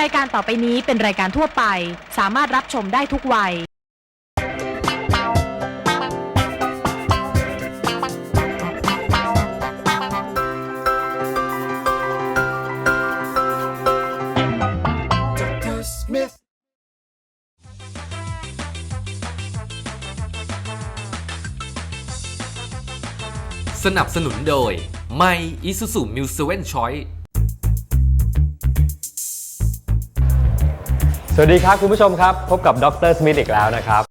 รายการต่อไปนี้เป็นรายการทั่วไป สามารถรับชมได้ทุกวัย Dr. Smith. สนับสนุนโดยใหม่ Isuzu Mu 7 Choice สวัสดีครับ คุณผู้ชมครับ พบกับดรสมิธอีกแล้วนะครับ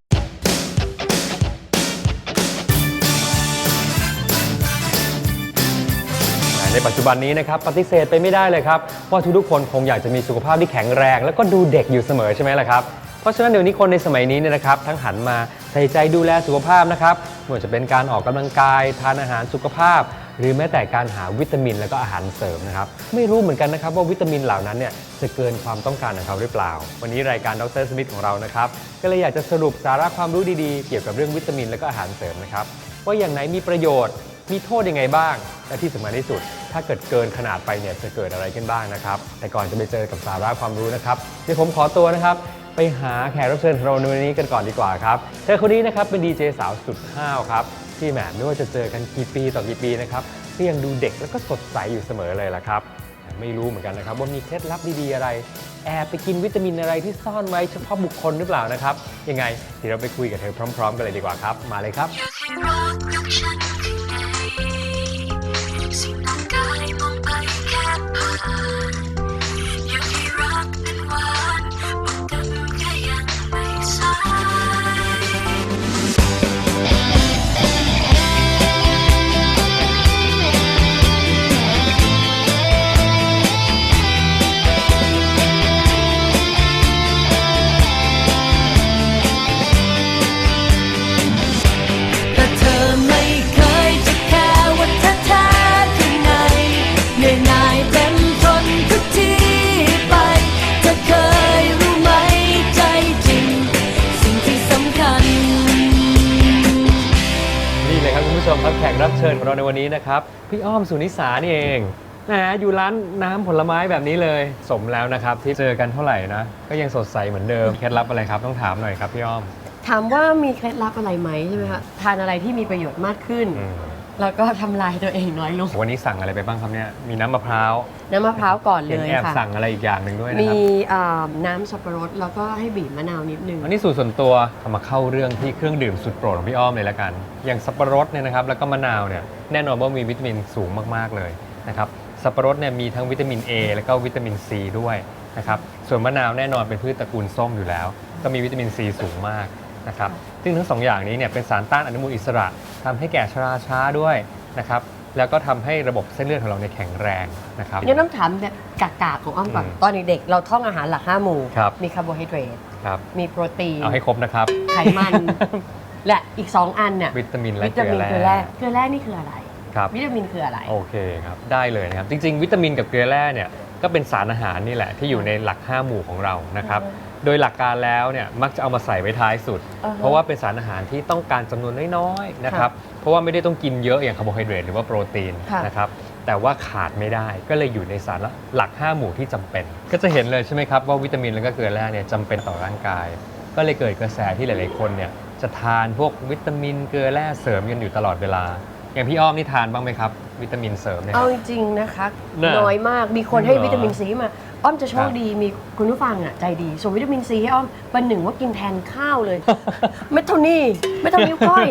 ในปัจจุบันนี้นะครับปฏิเสธไปไม่ได้เลยครับ ว่าทุกๆคนคงอยากจะมีสุขภาพที่แข็งแรง แล้วก็ดูเด็กอยู่เสมอใช่ไหมล่ะครับ เพราะฉะนั้นเดี๋ยวนี้คนในสมัยนี้เนี่ยนะครับ ทั้งหันมาใส่ใจดูแลสุขภาพนะครับไม่ว่าจะเป็นการออกกำลังกาย ทานอาหารสุขภาพ หรือแม้แต่การหาวิตามินแล้วก็อาหารเสริมนะครับ ไม่รู้เหมือนกันนะครับว่าวิตามินเหล่านั้นเนี่ยจะเกินความต้องการของเขาหรือเปล่า วันนี้รายการดรสมิธของเรานะครับก็เลยอยากจะสรุปสาระความรู้ดีๆ เกี่ยวกับเรื่องวิตามินและก็อาหารเสริมนะครับว่าอย่างไหนมีประโยชน์ มีโทษยังไงบ้าง และที่สำคัญที่สุด ถ้าเกิดเกินขนาดไปเนี่ยจะเกิดอะไรขึ้นบ้างนะครับ แต่ก่อนจะไปเจอกับสาระความรู้นะครับเดี๋ยวผมขอตัวนะครับ ไปหาแขกรับเชิญของเราในวันนี้กันก่อนดีกว่าครับ เธอคนนี้นะครับเป็นดีเจสาวสุดห้าวครับที่แหมไม่ว่าจะเจอกันกี่ปีต่อกี่ปีนะครับ็ยังดูเด็กแล้วก็สดใสอยู่เสมอเลยล่ะครับ ไม่รู้เหมือนกันนะครับว่ามีเคล็ดลับดีๆอะไร แอบไปกินวิตามินอะไรที่ซ่อนไว้เฉพาะบุคคลหรือเปล่านะครับ ยังไงเดี๋ยวเราไปคุยกับเธอพร้อม ๆ กันเลยดีกว่าครับ มาเลยครับ แขกรับเชิญของเราในวันนี้นะครับ พี่อ้อมสุนิสานี่เองแหมอยู่ร้านน้ำผลไม้แบบนี้เลย สมแล้วนะครับ ที่เจอกันเท่าไหร่นะ ก็ยังสดใสเหมือนเดิมเคล็ดลับอะไรครับต้องถามหน่อยครับพี่อ้อมถามว่ามีเคล็ดลับอะไรไหมใช่ไหมคะทานอะไรที่มีประโยชน์มากขึ้น อืม แล้วก็ทำลายตัวเองน้อยลง วันนี้สั่งอะไรไปบ้างครับเนี่ย มีน้ำมะพร้าวน้ำมะพร้าวก่อนเลเห็นยแอบค่ะ สั่งอะไรอีกอย่างหนึ่งด้วยนะมีครับอ่าน้ำสับปะรดแล้วก็ให้บีบมะนาวนิดนึง อันนี้สูตรส่วนตัวเอามาเข้าเรื่องที่เครื่องดื่มสุดโปรดของพี่อ้อมเลยละกัน อย่างสับปะรดเนี่ยนะครับแล้วก็มะนาวเนี่ยแน่นอนว่ามีวิตามินสูงมากๆเลยนะครับสับปะรดเนี่ยมีทั้งวิตามิน A แล้วก็วิตามิน C ด้วยนะครับส่วนมะนาวแน่นอนเป็นพืชตระกูลส้มอยู่แล้ว ก็มีวิตามิน C สูงมาก นะครับซึ่งทั้งสองอย่างนี้เนี่ยเป็นสารต้านอนุมูลอิสระทำให้แก่ชราช้าด้วยนะครับแล้วก็ทำให้ระบบเส้นเลือดของเราเนี่ยแข็งแรงนะครับงั้นต้องถามแบบกากาของอ้อมก่อนอืมตอนเด็กๆเราท่องอาหารหลักห้าหมู่ครับมีคาร์โบไฮเดรตครับมีโปรตีน เอาให้ครบนะครับ ไขมัน และอีก 2 อันเนี่ยวิตามินและวิเกตาลืมิอนแร่เกลือแร่เกลือแร่นี่คืออะไรครับวิตามินคืออะไร โอเคครับ ได้เลยนะครับ จริง ๆ วิตามินกับเกลือแร่เนี่ย ก็เป็นสารอาหารนี่แหละที่อยู่ในหลัก 5 หมู่ของเรานะครับอือฮะโดยหลักการแล้วเนี่ยมักจะเอามาใส่ไว้ท้ายสุด อ่าฮะเพราะว่าเป็นสารอาหารที่ต้องการจำนวนน้อยๆนะครับ เพราะว่าไม่ได้ต้องกินเยอะอย่างคาร์โบไฮเดรตหรือว่าโปรตีนค่ะ นะครับ แต่ว่าขาดไม่ได้ก็เลยอยู่ในสารหลัก 5 หมู่ที่จำเป็น ก็จะเห็นเลยใช่ไหมครับว่าวิตามินและก็เกลือแร่เนี่ยจำเป็นต่อร่างกาย ก็เลยเกิดกระแสที่หลาย ๆ คนเนี่ยจะทานพวกวิตามินเกลือแร่เสริมกันอยู่ตลอดเวลา อย่างพี่อ้อมนี่ทานบ้างไหมครับ วิตามินเสริมเนี่ยคเอารับ จริงๆนะคะ น่ะน้อยมากมีคนให้เหรอวิตามินซีมา อ้อมจะโชคครับดีมีคุณผู้ฟังอะใจดี ส่งวิตามินซีให้อ้อมเป็นหนึ่งว่ากินแทนข้าวเลยไม่เท่านี้ไม่เท่านิ้วก้อย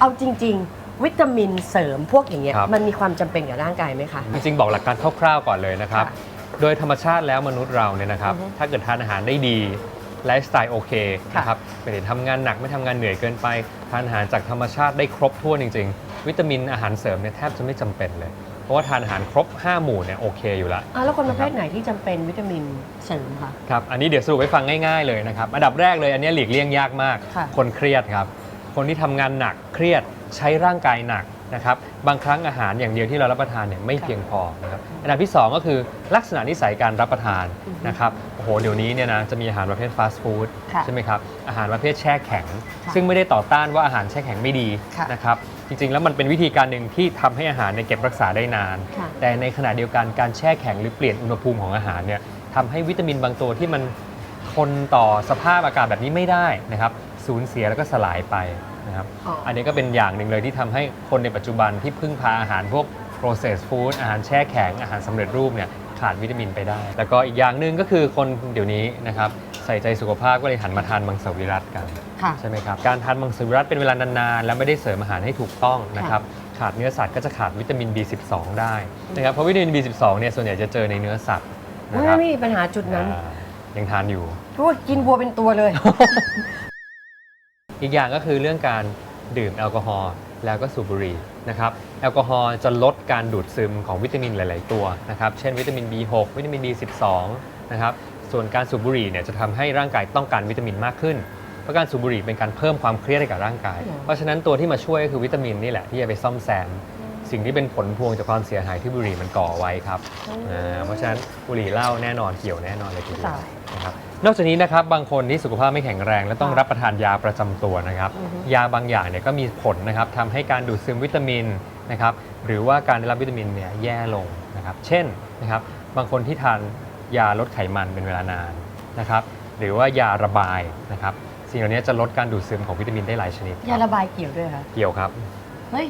เอาจริง ๆ วิตามินเสริมพวกอย่างเงี้ยครับ มันมีความจำเป็นกับร่างกายไหมคะ จริงๆบอกหลักการคร่าวๆก่อนเลยนะครับ ค่ะโดยธรรมชาติแล้วมนุษย์เราเนี่ยนะครับอือฮึถ้าเกิดทานอาหารได้ดี ไลฟ์สไตล์โอเคค่ะนะครับไม่ได้ทำงานหนักไม่ทำงานเหนื่อยเกินไป ทานอาหารจากธรรมชาติได้ครบถ้วนจริงๆ วิตามินอาหารเสริมเนี่ยแทบจะไม่จำเป็นเลย เพราะว่าทานอาหารครบ 5 หมู่เนี่ยโอเคอยู่ละอะแล้วคนประเภทไหนที่จำเป็นวิตามินเสริมคะ ครับ อันนี้เดี๋ยวสรุปให้ฟังง่ายๆเลยนะครับ อันดับแรกเลยอันนี้หลีกเลี่ยงยากมาก ค่ะ คนเครียดครับ คนที่ทำงานหนักเครียดใช้ร่างกายหนัก นะครับบางครั้งอาหารอย่างเดียวที่เรารับประทานเนี่ยไม่เพียงพอนะครับอันดับที่ 2 ก็คือลักษณะนิสัยการรับประทานนะครับโอ้โหเดี๋ยวนี้เนี่ยนะจะมีอาหารประเภทฟาสต์ฟู้ดค่ะใช่ไหมครับอาหารประเภทแช่แข็งค่ะซึ่งไม่ได้ต่อต้านว่าอาหารแช่แข็งไม่ดีค่ะนะครับจริงๆ แล้วมันเป็นวิธีการหนึ่งที่ทำให้อาหารเนี่ยเก็บรักษาได้นานค่ะแต่ในขณะเดียวกันการแช่แข็งหรือเปลี่ยนอุณหภูมิของอาหารเนี่ยทำให้วิตามินบางตัวที่มันทนต่อสภาพอากาศแบบนี้ไม่ได้นะครับสูญเสียแล้วก็สลายไป นะครับ อ๋ออั อันนี้ก็เป็นอย่างหนึ่งเลยที่ทำให้คนในปัจจุบันที่พึ่งพาอาหารพวก processed food อาหารแช่แข็ง อาหารสำเร็จรูปเนี่ยขาดวิตามินไปได้ แล้วก็อีกอย่างหนึ่งก็คือคนเดี๋ยวนี้นะครับใส่ใจสุขภาพก็เลยหันมาทานมังสวิรัตกัน ค่ะ ใช่ไหมครับ การทานมังสวิรัตเป็นเวลานานๆ แล้วไม่ได้เสริมอาหารให้ถูกต้องนะครับ ขาดเนื้อสัตว์ก็จะขาดวิตามิน B12 ได้นะครับ เพราะวิตามิน B12 เนี่ยส่วนใหญ่จะเจอในเนื้อสัตว์นะไม่ครับไม่มีปัญหาจุดนั้นอ่ายังทานอยู่เพราะว่ากินวัวเป็นตัวเลย อีกอย่างก็คือเรื่องการดื่มแอลกอฮอล์แล้วก็สูบบุหรี่นะครับแอลกอฮอล์จะลดการดูดซึมของวิตามินหลาย ๆ ตัวนะครับเช่นวิตามิน B6 วิตามิน B12 นะครับส่วนการสูบบุหรี่เนี่ยจะทำให้ร่างกายต้องการวิตามินมากขึ้นเพราะการสูบบุหรี่เป็นการเพิ่มความเครียดให้กับร่างกายอืมเพราะฉะนั้นตัวที่มาช่วยก็คือวิตามินนี่แหละที่จะไปซ่อมแซมสิ่งที่เป็นผลพวงจากความเสียหายที่บุหรี่มันก่อไว้ครับอ่าเพราะฉะนั้นบุหรี่เหล้าแน่นอนเกี่ยวแน่นอนเลยทีเดียวตายนะครับ นอกจากนี้นะครับบางคนที่สุขภาพไม่แข็งแรง และต้องค่ะรับประทานยาประจำตัวนะครับ อือฮึ ยาบางอย่างเนี่ยก็มีผลนะครับทำให้การดูดซึมวิตามินนะครับหรือว่าการได้รับวิตามินเนี่ยแย่ลงนะครับ เช่นนะครับบางคนที่ทานยาลดไขมันเป็นเวลานานนะครับ หรือว่ายาระบายนะครับ สิ่งเหล่านี้จะลดการดูดซึมของวิตามินได้หลายชนิดคยารับระบายเกี่ยวด้วยคะเกี่ยวครับ เฮ้ย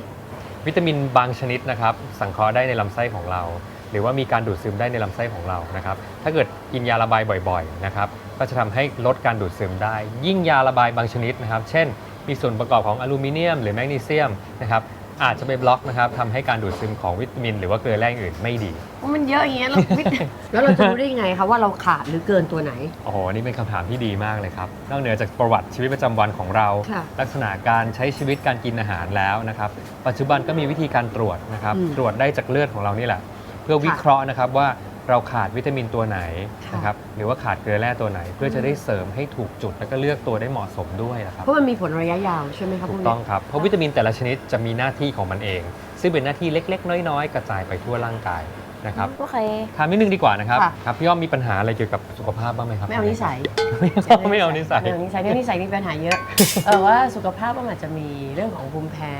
วิตามินบางชนิดนะครับ สังเคราะห์ได้ในลำไส้ของเรา หรือว่ามีการดูดซึมได้ในลำไส้ของเรานะครับ ถ้าเกิดกินยาระบายบ่อยๆนะครับ ก็จะทำให้ลดการดูดซึมได้ ยิ่งยาระบายบางชนิดนะครับ เช่น มีส่วนประกอบของอลูมิเนียม หรือแมกนีเซียมนะครับ อาจจะไปบล็อกนะครับทำให้การดูดซึมของวิตามิน หรือว่าเกลือแร่อื่นไม่ดี มันเยอะอย่างเงี้ยเราวิตแล้วเราจะรู้ได้ยังไงคะว่าเราขาดหรือเกินตัวไหน โอ้โหนี่เป็นคำถามที่ดีมากเลยครับ นอกเหนือจากประวัติชีวิตประจำวันของเรา ค่ะลักษณะการใช้ชีวิตการกินอาหารแล้วนะครับ ปัจจุบันก็มีวิธีการตรวจนะครับ อืม ตรวจได้จากเลือดของเรานี่แหละเพื่อวิเคราะห์นะครับว่าเราขาดวิตามินตัวไหนค่ะนะครับหรือว่าขาดเกลือแร่ตัวไหน เพื่อจะได้เสริมให้ถูกจุดแล้วก็เลือกตัวได้เหมาะสมด้วยนะครับเพราะมันมีผลระยะยาวใช่ไหมครับถูพวกนี้ต้องครับเพราะวิตามินแต่ละชนิดจะมีหน้าที่ของมันเอง ซึ่งเป็นหน้าที่เล็ก ๆ น้อย ๆ กระจายไปทั่วร่างกายนะครับโอเคถามนิดนึงดีกว่านะครับค่ะครับพี่อ้อมมีปัญหาอะไรเกี่ยวกับสุขภาพบ้างไหมครับไม่เอานิสัยไม่เอาไม่เอานิสัยไม่เอานิสัยเรื่องนิสัยมีปัญหาเยอะเออว่าสุขภาพอ้อมอาจจะมีเรื่องของภูมิแพ้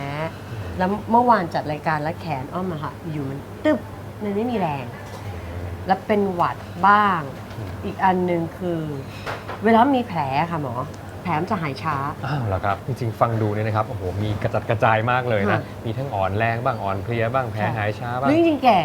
แล้วเมื่อวานจัดรายการแล้วแขนอ้อมอะค่ะอยู่มันตึบ มันไม่มีแรง แล้วเป็นหวัดบ้างอืมอีกอันหนึ่งคือ เวลามีแผลค่ะหมอ แผลมันจะหายช้า อ้าวเหรอครับ จริงๆ ฟังดูเนี่ยนะครับ โอ้โห มีกระจัดกระจายมากเลยนะ ค่ะ มีทั้งอ่อนแรงบ้างอ่อนเพลียบ้างแพ้หายช้าบ้างหรือจริงๆแก่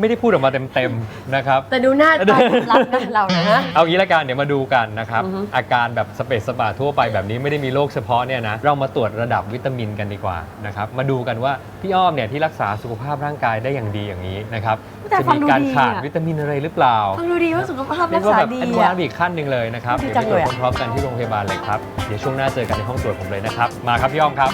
ไม่ได้พูดออกมาเต็มๆนะครับ แต่ดูหน้าตารับนะเรานะ เอางี้ละกันเดี๋ยวมาดูกันนะครับอือฮึอาการแบบสเปซสปาทั่วไปแบบนี้ไม่ได้มีโรคเฉพาะเนี่ยนะเรามาตรวจระดับวิตามินกันดีกว่านะครับมาดูกันว่าพี่อ้อมเนี่ยที่รักษาสุขภาพร่างกายได้อย่างดีอย่างนี้นะครับแต่จะฟังมีดูการดีขาดอะ วิตามินอะไรหรือเปล่าฟังดูดีว่าสุขภาพเรีรัยกกว่าษาแบบดีแอดวาอะ นซ์อีกขั้นหนึ่งเลยนะครับดีเดี๋ยวจัไปงตรวจเลยอะ พร้อมๆกันที่โรงพยาบาลเลยครับเดี๋ยวช่วงหน้าเจอกันในห้องตรวจผมเลยนะครับมาครับพี่อ้อมครับ